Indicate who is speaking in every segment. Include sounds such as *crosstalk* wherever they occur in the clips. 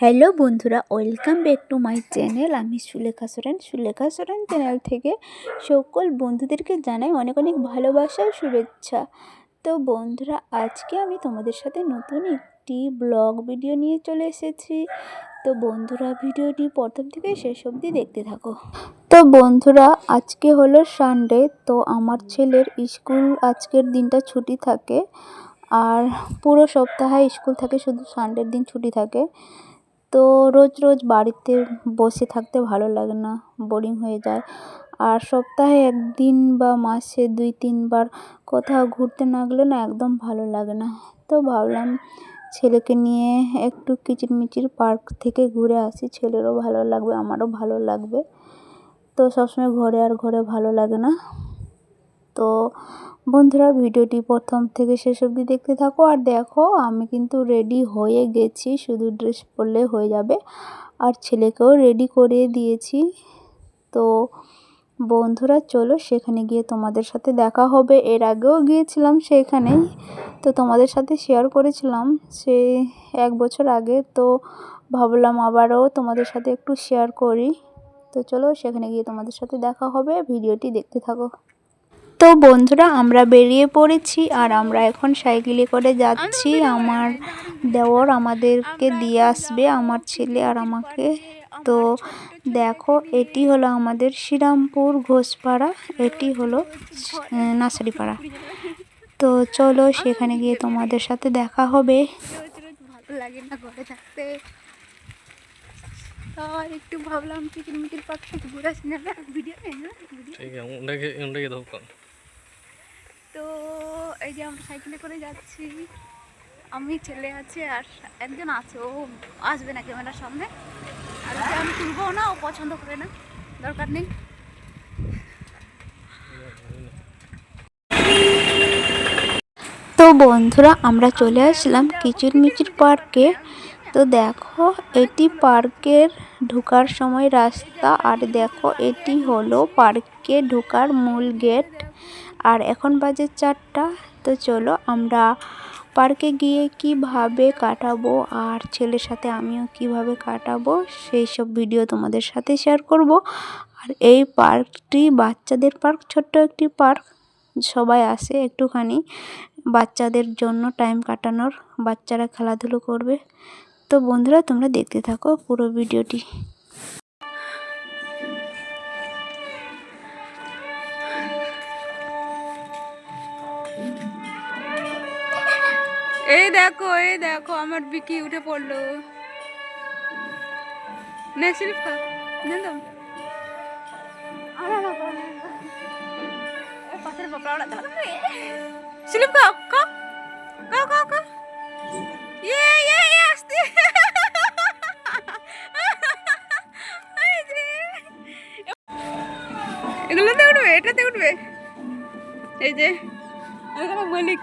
Speaker 1: Hello বন্ধুরা welcome back to my channel আমি Sulekha Soren. Sulekha Soren channel থেকে সকল বন্ধুদেরকে জানাই অনেক অনেক ভালোবাসার শুভেচ্ছা। তো বন্ধুরা, আজকে আমি তোমাদের সাথে নতুন একটি ব্লগ ভিডিও নিয়ে চলে এসেছি। তো বন্ধুরা, ভিডিওটি প্রথম থেকে শেষ অবধি দেখতে থাকো। তো বন্ধুরা, আজকে হলো সানডে তো আমার ছেলের স্কুল আজকের দিনটা ছুটি থাকে। আর পুরো সপ্তাহে স্কুল থাকে, শুধু সানডের দিন ছুটি থাকে। তো রোজ রোজ বাড়িতে বসে থাকতে ভালো লাগে না বোরিং হয়ে যায়। আর সপ্তাহে একদিন বা মাসে দুই, তিনবার কোথাও ঘুরতে না গেলে না একদম ভালো লাগে না। তো ভাবলাম ছেলেকে নিয়ে একটু কিচিরমিচির পার্ক থেকে ঘুরে আসি। ছেলেরও ভালো লাগবে, আমারও ভালো লাগবে। তো সবসময় ঘরে আর ঘরে ভালো লাগে না। তো বন্ধুরা, ভিডিওটি প্রথম থেকে শেষ অবধি দেখতে থাকো। আর দেখো, আমি কিন্তু রেডি হয়ে গেছি। শুধু ড্রেস পরলে হয়ে যাবে। আর ছেলেকেও রেডি করে দিয়েছি। তো বন্ধুরা, চলো সেখানে গিয়ে তোমাদের সাথে দেখা হবে। এর আগেও গিয়েছিলাম সেখানেই। তো তোমাদের সাথে শেয়ার করেছিলাম। সে এক বছর আগে তো ভাবলাম আবারও তোমাদের সাথে একটু শেয়ার করি। তো চলো সেখানে গিয়ে তোমাদের সাথে দেখা হবে। ভিডিওটি দেখতে থাকো। তো বন্ধুরা, আমরা বেরিয়ে পড়েছি আর আমরা এখন সাইকেলে করে যাচ্ছি। আমার দেওর আমাদেরকে দিয়ে আসবে, আমার ছেলে আর আমাকে। তো দেখো, এটি হলো আমাদের শ্রীরামপুর ঘোষপাড়া, এটি হলো নার্সারিপাড়া। তো চলো, সেখানে গিয়ে তোমাদের সাথে দেখা হবে।
Speaker 2: একটু ভাবলাম টিকিট মিকিট পাখি ঘুরে আসি না ভিডিও
Speaker 3: ঠিক আছে
Speaker 2: তো এই যে আমরা সাইকেলে করে যাচ্ছি। আমি ছেলে আছে আর একজন আছে, ও আসবে না ক্যামেরার সামনে। আর আমি তুলবো না, ও পছন্দ করে না, দরকার নেই।
Speaker 1: তো বন্ধুরা, আমরা চলে আসলাম কিচিরমিচির পার্কে। তো দেখো, এটি পার্কের ঢোকার সময় রাস্তা, আর দেখো, এটি হলো পার্কে ঢোকার মূল গেট। আর এখন বাজে চারটা, তো চলো আমরা পার্কে গিয়ে কীভাবে কাটাবো আর ছেলের সাথে আমিও কীভাবে কাটাবো সেই সব ভিডিও তোমাদের সাথে শেয়ার করব। আর এই পার্কটি বাচ্চাদের পার্ক, ছোট্ট একটি পার্ক, সবাই আসে একটুখানি বাচ্চাদের জন্য টাইম কাটানোর, বাচ্চারা খেলাধুলো করবে। তো বন্ধুরা, তোমরা দেখতে থাকো পুরো ভিডিওটি।
Speaker 2: এই দেখো এই দেখো, আমার বিকি উঠে পড়ল। নে স্লিপ খা দাও খাও খাও। খাও খাও ইয়ে ইয়ে ইয়ে আসতে এগুলোতে উঠবে, এটাতে উঠবে। এই যে, এখানে মলিক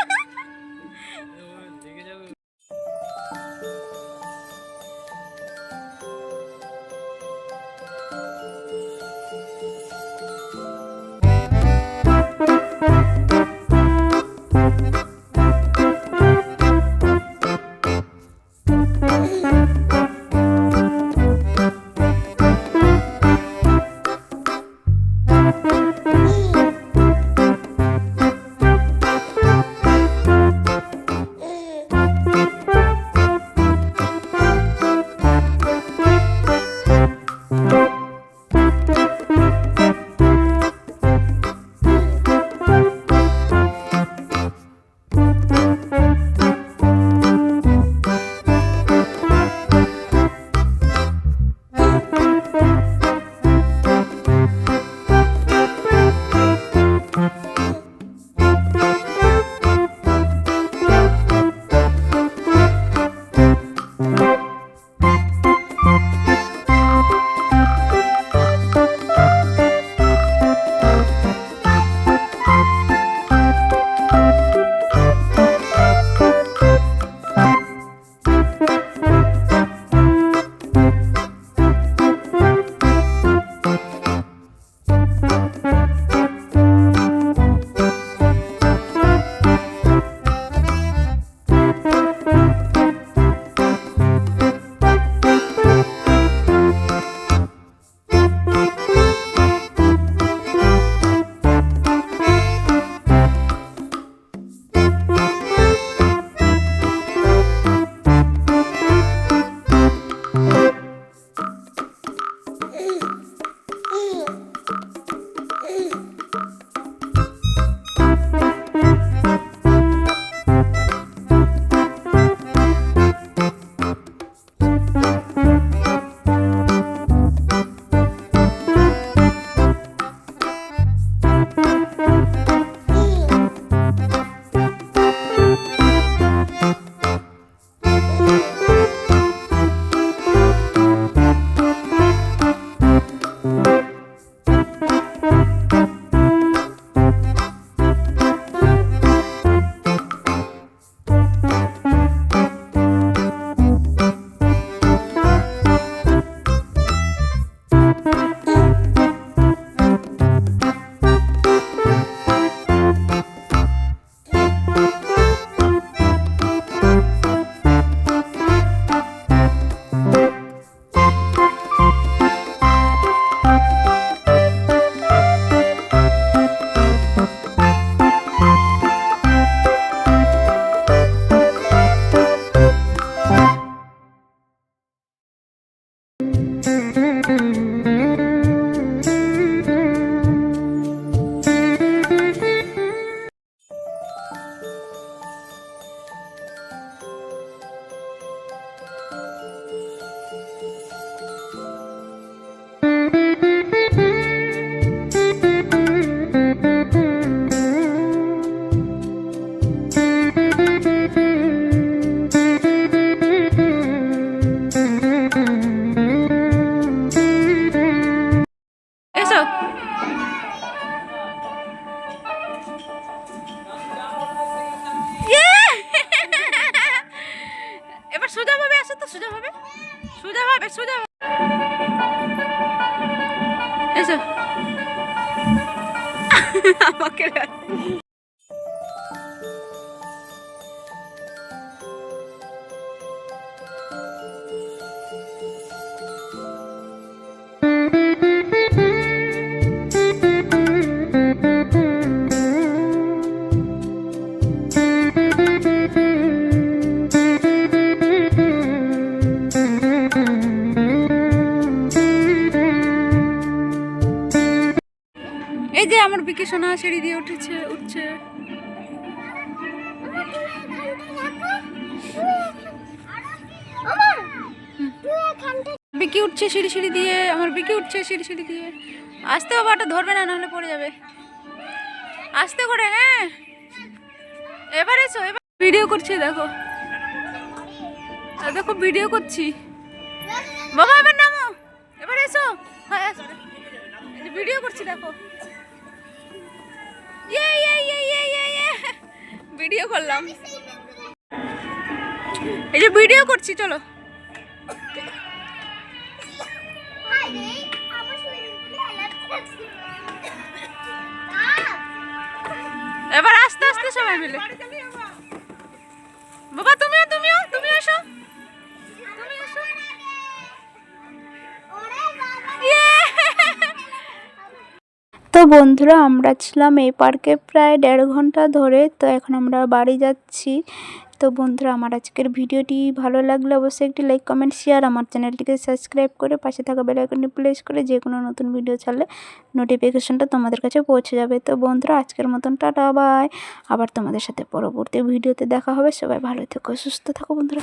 Speaker 2: সোজা ভাবে সোজা। এসো *laughs* আমাকে বিকে সোনা সিঁড়ি দিয়ে উঠেছে, উঠছে। বিকি উঠছে সিঁড়ি সিঁড়ি দিয়ে, আমার বিকি উঠছে সিঁড়ি সিঁড়ি দিয়ে। আসতে বাবাটা ধরবে না, নাহলে পড়ে যাবে। আসতে করে হ্যাঁ। এবার এসো, এবার ভিডিও করছি, দেখো। দেখো ভিডিও করছি। বাবা, এবার নামো। এবার এসো। হ্যাঁ ভিডিও করছি, দেখো। ইয়ে ইয়ে ইয়ে ইয়ে ইয়ে ইয়ে ভিডিও করলাম। এই যে ভিডিও করছি চলো। এবার আস্তে আস্তে সবাই মিলে।
Speaker 1: বন্ধুরা, আমরা ছিলাম এই পার্কে প্রায় দেড় ঘণ্টা ধরে, তো এখন আমরা বাড়ি যাচ্ছি। তো বন্ধুরা, আমার আজকের ভিডিওটি ভালো লাগলে অবশ্যই একটি লাইক, কমেন্ট শেয়ার আমার চ্যানেলটিকে সাবস্ক্রাইব করে পাশে থাকা বেল আইকনটি প্রেস করে যে কোনো নতুন ভিডিও ছাড়লে নোটিফিকেশনটা তোমাদের কাছে পৌঁছে যাবে। তো বন্ধুরা, আজকের মতন টাটা বাই আবার তোমাদের সাথে পরবর্তী ভিডিওতে দেখা হবে। সবাই ভালো থেকো, সুস্থ থাকো বন্ধুরা।